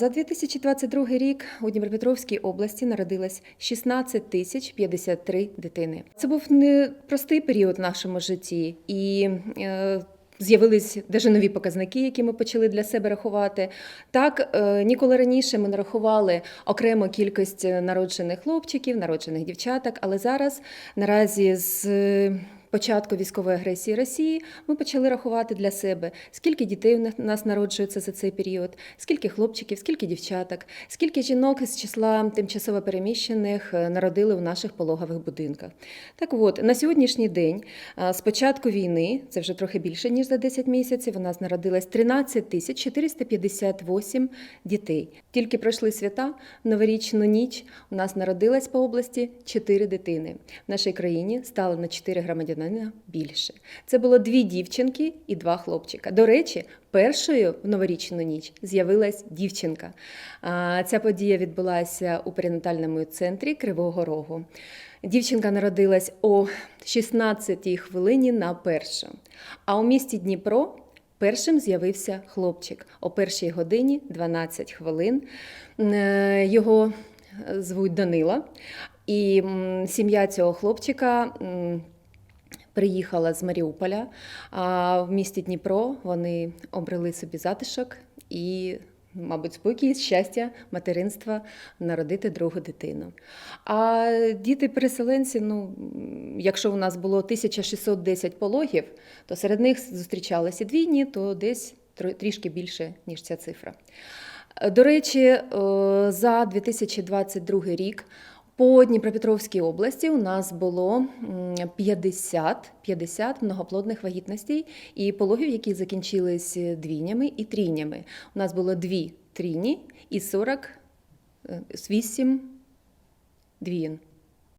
За 2022 рік у Дніпропетровській області народилось 16 тисяч 53 дитини. Це був непростий період в нашому житті, і е, з'явились даже нові показники, які ми почали для себе рахувати. Так, е, ніколи раніше ми не рахували окремо кількість народжених хлопчиків, народжених дівчаток, але зараз наразі з початку військової агресії Росії ми почали рахувати для себе, скільки дітей у нас народжується за цей період, скільки хлопчиків, скільки дівчаток, скільки жінок з числа тимчасово переміщених е, народили в наших пологових будинках. Так от, на сьогоднішній день, а, з початку війни, це вже трохи більше, ніж за 10 місяців, у нас народилось 13 тисяч 458 дітей. Тільки пройшли свята, новорічну ніч у нас народилось по області 4 дитини. В нашій країні стало на 4 громадянина більше. Це було дві дівчинки і два хлопчика. До речі, першою в новорічну ніч з'явилась дівчинка. Ця подія відбулася у перинатальному центрі Кривого Рогу. Дівчинка народилась о 16-й хвилині на першу. А у місті Дніпро першим з'явився хлопчик о першій годині 12 хвилин. Е, Його звуть Данила. І сім'я цього хлопчика приїхала з Маріуполя. А в місті Дніпро вони обрели собі затишок і. Мабуть, спокій, щастя, материнства народити другу дитину. А діти-переселенці, ну, якщо у нас було 1610 пологів, то серед них зустрічалися двійні, то десь трішки більше, ніж ця цифра. До речі, за 2022 рік по Дніпропетровській області у нас було 50, 50 многоплодних вагітностей і пологів, які закінчились двійнями і трійнями. У нас було дві трійні і 48 двіїн.